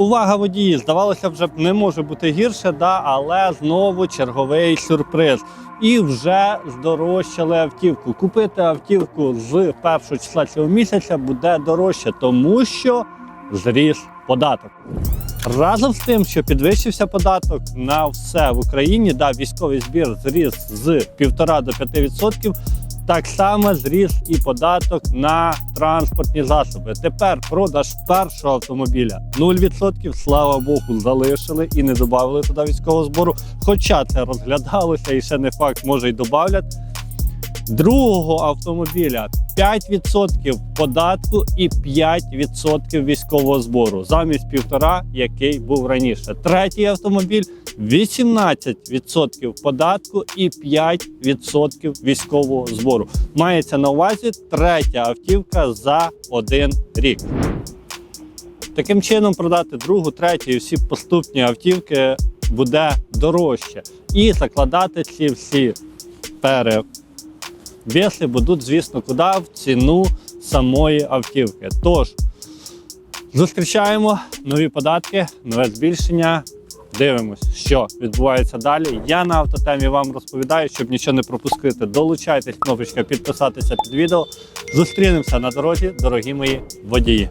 Увага водії! Здавалося вже не може бути гірше, да, але знову черговий сюрприз. І вже здорожчали автівку. Купити автівку з першого числа цього місяця буде дорожче, тому що зріс податок. Разом з тим, що підвищився податок на все в Україні, да, військовий збір зріс з 1,5 до 5%, так само зріс і податок на транспортні засоби. Тепер продаж першого автомобіля 0%, слава Богу, залишили і не додали туди військового збору. Хоча це розглядалося і ще не факт, може й додавлять. Другого автомобіля 5% податку і 5% військового збору замість півтора, який був раніше. Третій автомобіль 18% податку і 5% військового збору. Мається на увазі третя автівка за один рік. Таким чином, продати другу, третю і всі поступні автівки буде дорожче. І закладати ці всі перевеси будуть, звісно, куди в ціну самої автівки. Тож, зустрічаємо нові податки, нове збільшення. Дивимось, що відбувається далі. Я на автотемі вам розповідаю, щоб нічого не пропустити. Долучайтесь, кнопочка підписатися під відео. Зустрінемося на дорозі, дорогі мої водії.